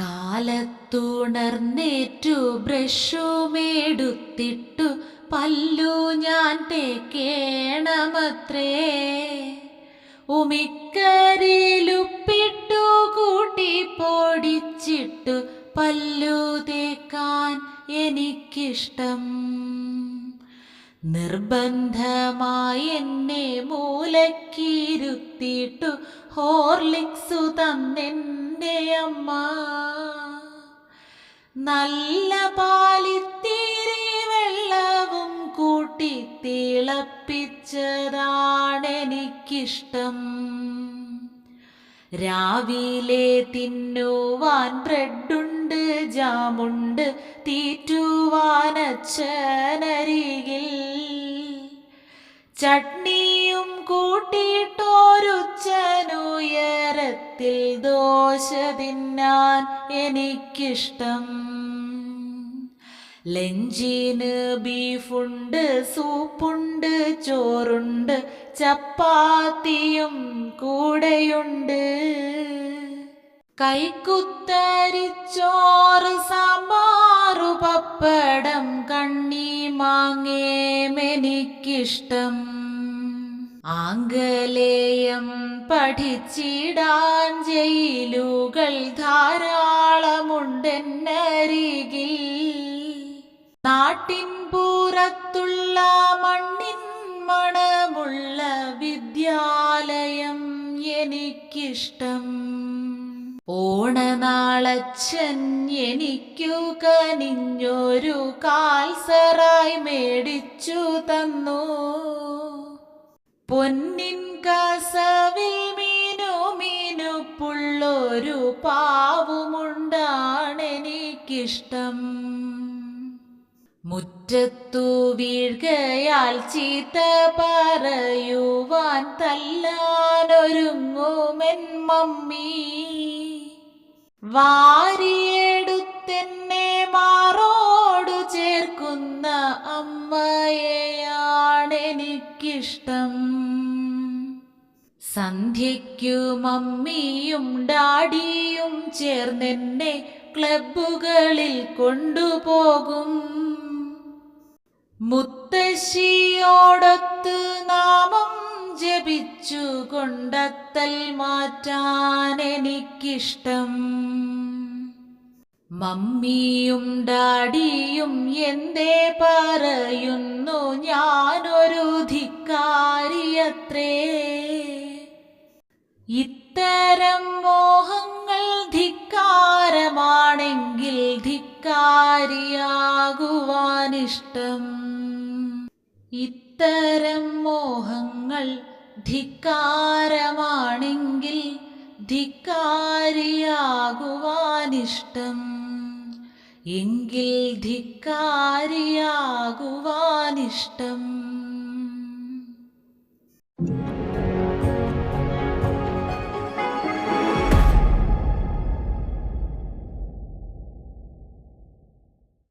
കാലത്തുണർന്നേറ്റു ബ്രഷുമെടുത്തിട്ടു പല്ലു ഞാൻ തേക്കേണമത്രേ. ഉമിക്കരിലുപ്പിട്ടു കൂട്ടി പൊടിച്ചിട്ടു പല്ലു തേക്കാൻ എനിക്കിഷ്ടം. നിർബന്ധമായി എന്നെ മൂലക്കിരുത്തിയിട്ടു ഹോർലിക്സു തന്നെന്റെ അമ്മ. നല്ല പാലിത്തിരി വെള്ളവും കൂട്ടി തിളപ്പിച്ചതാണെനിക്കിഷ്ടം. രാവിലെ തിന്നുവാൻ ബ്രെഡുണ്ട് ജാമുണ്ട് തീറ്റുവാൻ അച്ഛനരികിൽ. ചട്നിയും കൂട്ടിയിട്ടോരുച്ചനുയരത്തിൽ ദോശ തിന്നാൻ എനിക്കിഷ്ടം. ലഞ്ചിന് ബീഫുണ്ട് സൂപ്പുണ്ട് ചോറുണ്ട് ചപ്പാത്തിയും കൂടെയുണ്ട്. കൈക്കുത്തരിച്ചോറ് സാമ്പാറു പപ്പടം കണ്ണി മാങ്ങേമെനിക്കിഷ്ടം ആംഗലേയം പഠിച്ചിടാൻ ജയിലുകൾ ധാരാളമുണ്ടെന്നരികിൽ. നാട്ടിൻ പുറത്തുള്ള മണ്ണിൻ മണമുള്ള വിദ്യാലയം എനിക്കിഷ്ടം. ഓണനാളച്ഛൻ എനിക്കു കനിഞ്ഞൊരു കാൽസറായി മേടിച്ചു തന്നു. പൊന്നിൻ കസവിൽ മീനു മീനുപ്പുള്ളൊരു പാവുമുണ്ടാണെനിക്കിഷ്ടം. മുറ്റത്തു വീഴ്കയാൽ ചീത്ത പറയുവാൻ തല്ലാനൊരുങ്ങുമെൻ മമ്മി. വാരിയെടുത്തെന്നെ മാറോടു ചേർക്കുന്ന അമ്മയെയാണെനിക്കിഷ്ടം. സന്ധ്യയ്ക്കു മമ്മിയും ഡാഡിയും ചേർന്നെന്നെ ക്ലബുകളിൽ കൊണ്ടുപോകും. മുത്തശ്ശിയോടൊത്ത് നാമം ജപിച്ചു കൊണ്ടത്തൽ മാറ്റാൻ എനിക്കിഷ്ടം മമ്മിയും ഡാഡിയും എന്തേ പറയുന്നു ഞാനൊരു ധിക്കാരിയത്രേ ഇത്തരം മോഹങ്ങൾ ധിക്കാരമാണെങ്കിൽ ധിക്കാരിയാകുവാനിഷ്ടം. ഇത്തരം മോഹങ്ങൾ ധിക്കാരമാണെങ്കിൽ ധിക്കാരിയാകുവാനിഷ്ടം. എങ്കിൽ ധിക്കാരിയാകുവാനിഷ്ടം.